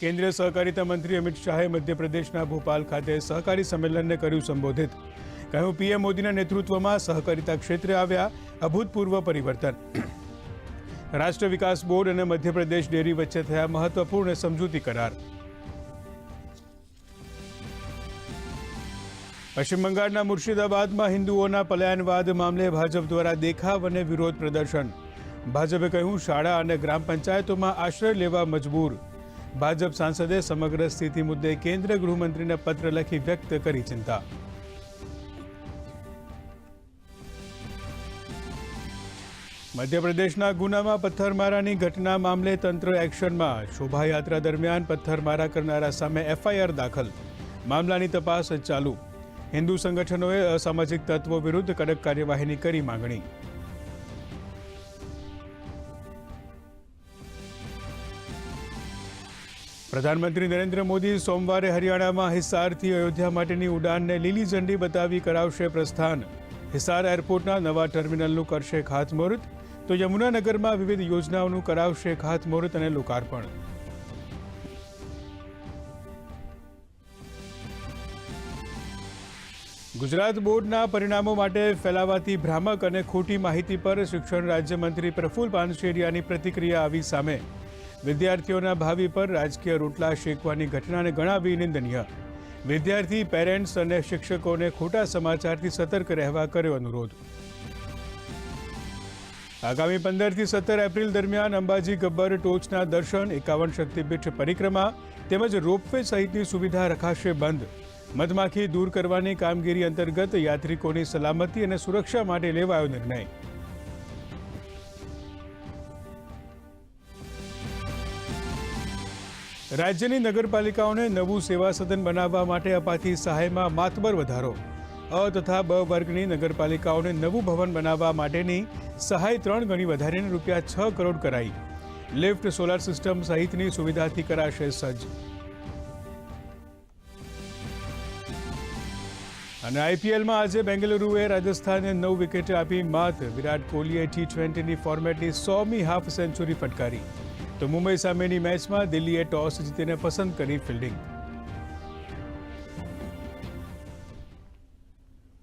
કેન્દ્રીય સહકારિતા મંત્રી અમિત શાહે મધ્યપ્રદેશના ભોપાલ ખાતે સહકારી સંમેલનને કર્યું સંબોધિત. કહ્યું, પીએમ મોદીના નેતૃત્વમાં સહકારિતા ક્ષેત્રે આવ્યા અભૂતપૂર્વ પરિવર્તન. રાષ્ટ્ર વિકાસ બોર્ડ અને મધ્યપ્રદેશ ડેરી વચ્ચે થયા મહત્વપૂર્ણ સમજૂતી કરાર. પશ્ચિમ બંગાળના મુર્શિદાબાદમાં હિન્દુઓના પલાયનવાદ મામલે ભાજપ દ્વારા દેખાવ અને વિરોધ પ્રદર્શન. ભાજપે કહ્યું, શાળા અને ગ્રામ પંચાયતોમાં આશ્રય લેવા મજબૂર. ભાજપ સાંસદે સમગ્ર સ્થિતિ મુદ્દે કેન્દ્ર ગૃહમંત્રીને પત્ર લખી વ્યક્ત કરી ચિંતા. મધ્યપ્રદેશના ગુનામાં પથ્થરમારાની ઘટના મામલે તંત્ર એક્શનમાં. શોભાયાત્રા દરમિયાન પથ્થરમારા કરનારા સામે એફઆઈઆર દાખલ. મામલાની તપાસ ચાલુ. હિન્દુ સંગઠનોએ અસામાજિક તત્વો વિરુદ્ધ કડક કાર્યવાહીની કરી માંગણી. પ્રધાનમંત્રી નરેન્દ્ર મોદી સોમવારે હરિયાણામાં હિસારથી અયોધ્યા માટેની ઉડાનને લીલી ઝંડી બતાવી કરાવશે પ્રસ્થાન. હિસાર એરપોર્ટના નવા ટર્મિનલનું કરશે ખાતમુહૂર્ત. તો યમુનાનગરમાં વિવિધ યોજનાઓનું કરાવશે ખાતમુહૂર્ત અને લોકાર્પણ. ગુજરાત બોર્ડના પરિણામો માટે ફેલાવાતી ભ્રામક અને ખોટી માહિતી પર શિક્ષણ રાજ્યમંત્રી પ્રફુલ પાનશેરિયાની પ્રતિક્રિયા આવી સામે. વિદ્યાર્થીઓના ભાવિ પર રાજકીય રોટલા શેકવાની ઘટનાને ગણાવી નિંદનીય. વિદ્યાર્થી, પેરેન્ટ્સ અને શિક્ષકોને ખોટા સમાચારથી સતર્ક રહેવા કર્યો અનુરોધ. આગામી પંદરથી સત્તર એપ્રિલ દરમિયાન અંબાજી ગબ્બર ટોચના દર્શન, એકાવન શક્તિપીઠ પરિક્રમા તેમજ રોપવે સહિતની સુવિધા રખાશે બંધ. મધમાખી દૂર કરવાની કામગીરી અંતર્ગત યાત્રિકોની સલામતી અને સુરક્ષા માટે લેવાયો નિર્ણય. રાજ્યની નગરપાલિકાઓને નવું સેવા સદન બનાવવા માટે અપાતી સહાયમાં માતબર વધારો. અ તથા બ વર્ગની નગરપાલિકાઓને નવું ભવન બનાવવા માટેની સહાય ત્રણ ગણી વધારીને રૂપિયા છ કરોડ કરાઈ. લિફ્ટ, સોલાર સિસ્ટમ સહિતની સુવિધાથી કરાશે સજ્જ. અને આઈપીએલમાં આજે બેંગલુરુએ રાજસ્થાનને નવ વિકેટે આપી માત. વિરાટ કોહલીએ ટી ટ્વેન્ટીની ફોર્મેટની સોમી હાફ સેન્ચુરી ફટકારી. તો મુંબઈ સામેની મેચમાં દિલ્હીએ ટોસ જીતીને પસંદ કરી ફિલ્ડિંગ.